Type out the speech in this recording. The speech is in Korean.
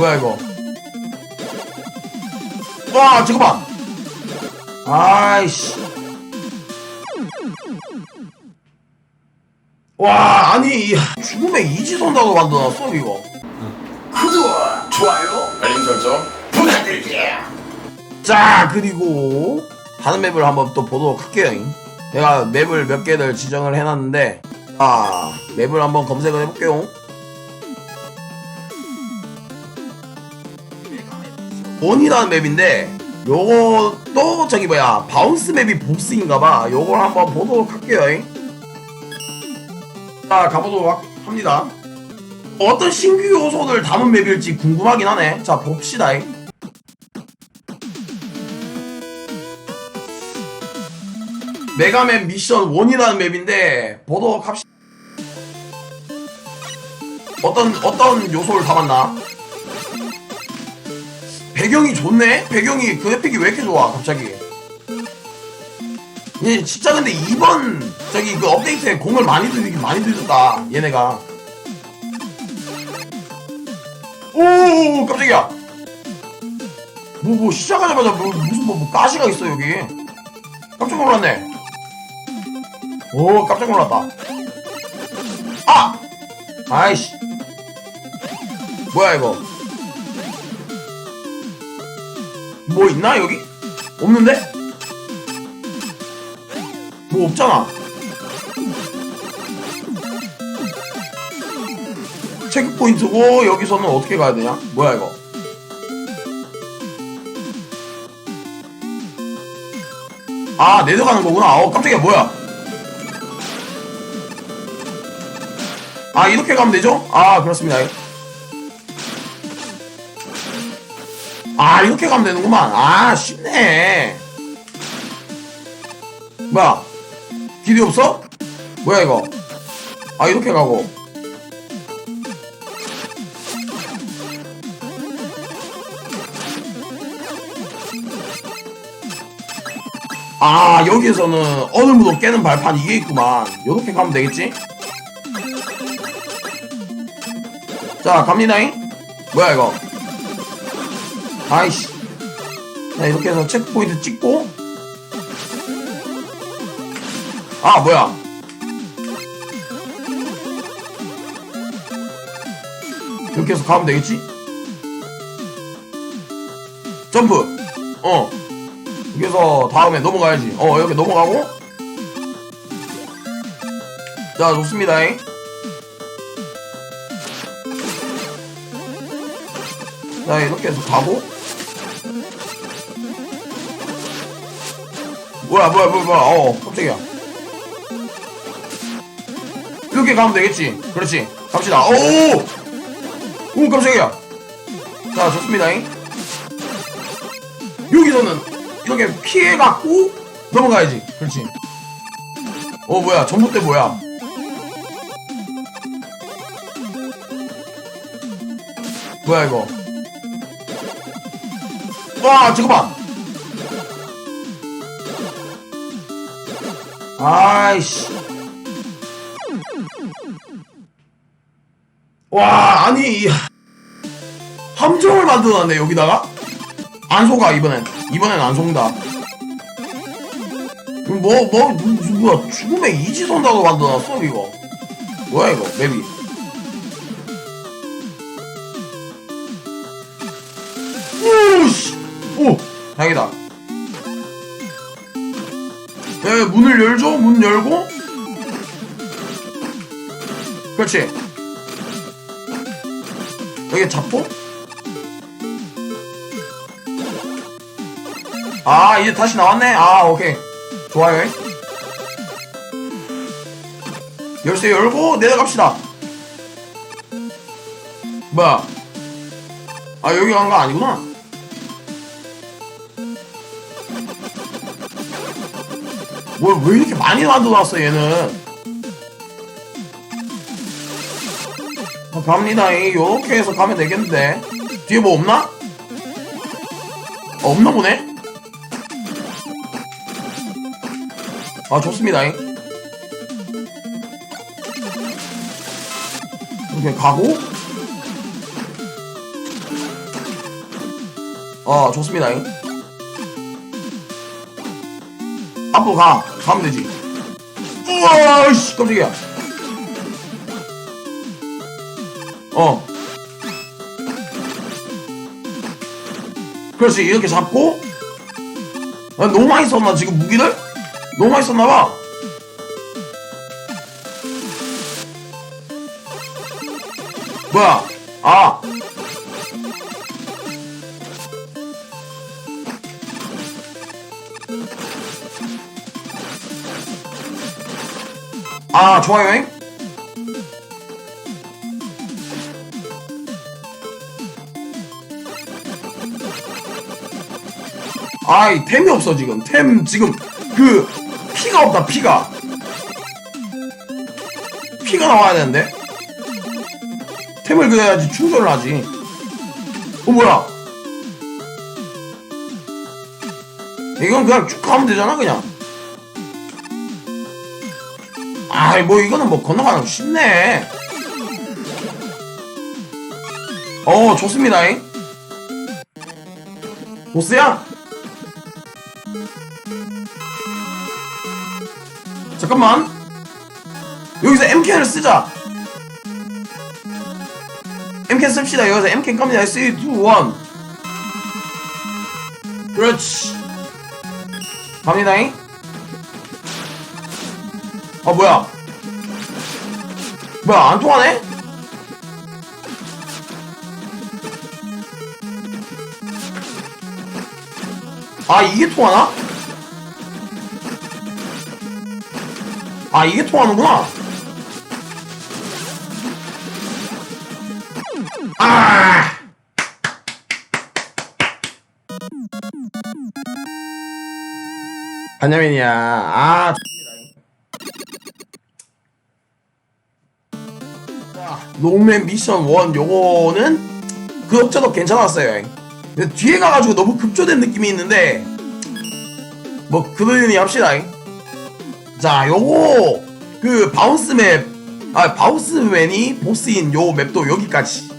뭐야 이거? 와 잠깐만. 아이씨. 와 아니 이 죽음의 이지선다고 만들어놨어 이거. 구독, 좋아요, 알림 설정 부탁드릴게요. 자 그리고 다른 맵을 한번 또 보도록 할게요 내가 맵을 몇 개를 지정을 해놨는데 아 맵을 한번 검색을 해볼게요 원이라는 맵인데 요것도 저기 뭐야 바운스 맵이 보스인가봐. 요걸 한번 보도록 할게요 자 가보도록 하- 합니다. 어떤 신규 요소를 담은 맵일지 궁금하긴 하네. 자 봅시다 메가맨 미션 1이라는 맵인데 보도록 합시다 어떤 어떤 요소를 담았나 배경이 좋네? 배경이 그래픽이 왜 이렇게 좋아 갑자기? 얘 진짜 근데 이번 저기 그 업데이트에 공을 많이 들이긴 많이 들였다 얘네가. 오 깜짝이야. 뭐뭐 시작하자마자 뭐, 무슨 뭐, 뭐 가시가 있어 여기. 깜짝 놀랐네. 오 깜짝 놀랐다. 아! 아이씨. 뭐야 이거 뭐 있나 여기? 없는데? 뭐 없잖아. 체크 포인트고 여기서는 어떻게 가야 되냐? 뭐야 이거? 아 내려가는 거구나. 어 깜짝이야 뭐야? 아 이렇게 가면 되죠? 아 그렇습니다 아 이렇게 가면 되는구만. 아 쉽네. 뭐야? 길이 없어? 뭐야 이거? 아 이렇게 가고. 아 여기에서는 얼음으로 깨는 발판 이게 있구만. 요렇게 가면 되겠지? 자 갑니다잉. 뭐야 이거 아이씨. 자 이렇게 해서 체크포인트 찍고. 아 뭐야. 이렇게 해서 가면 되겠지? 점프. 어. 해서 다음에 넘어가야지. 어 이렇게 넘어가고. 자 좋습니다 잉. 자 이렇게 해서 가고 뭐야 뭐야 뭐야 뭐야. 어 깜짝이야. 이렇게 가면 되겠지? 그렇지. 갑시다. 오오 깜짝이야. 자 좋습니다 여기서는 이렇게 피해갖고 넘어가야지. 그렇지. 어 뭐야. 전봇대 뭐야? 뭐야 이거 와 잠깐만. 아이씨. 와 아니 이 함정을 만들어놨네 여기다가. 안 속아 이번엔. 이번엔 안 속는다. 뭐뭐 무슨 뭐야 죽음의 이지선다고 만들어놨어 이거. 뭐야 이거 맵이 다행이다. 네, 문을 열죠? 문 열고? 그렇지. 여기 잡고? 아 이제 다시 나왔네? 아 오케이. 좋아요. 열쇠 열고 내려갑시다. 뭐야? 아 여기 간 거 아니구나 뭘 왜 이렇게 많이 만들어놨어 얘는? 아, 갑니다. 요렇게 해서 가면 되겠는데. 뒤에 뭐 없나? 어, 없나 보네? 아 좋습니다 이렇게 가고. 어 좋습니다 앞으로 가. 가면 되지. 우와 씨 깜짝이야. 어. 그렇지 이렇게 잡고 아, 너무 많이 썼나 지금 무기를? 너무 많이 썼나봐. 뭐야? 아 아, 좋아요, 잉? 아이, 템이 없어, 지금. 템, 지금, 그, 피가 없다, 피가. 피가 나와야 되는데? 템을 그래야지 충전을 하지. 어, 뭐야? 이건 그냥 쭉 가면 되잖아, 그냥. 아이 뭐 이거는 뭐 건너가는 거 쉽네. 어 좋습니다 잉. 보스야? 잠깐만. 여기서 M캔을 쓰자. M캔 씁시다. 여기서 M캔 갑니다. 3, 2, 1 그렇지. 갑니다 잉 아 뭐야 뭐야 안 통하네? 아 이게 통하나? 아 이게 통하는구나 아 반야맨이야 아 롱맨 미션 1 요거는 그럭저럭 괜찮았어요. 근데 뒤에 가가지고 너무 급조된 느낌이 있는데 뭐 그러려니 합시다. 자, 요거 그 바운스 맵, 아 바운스 맨이 보스인 요 맵도 여기까지.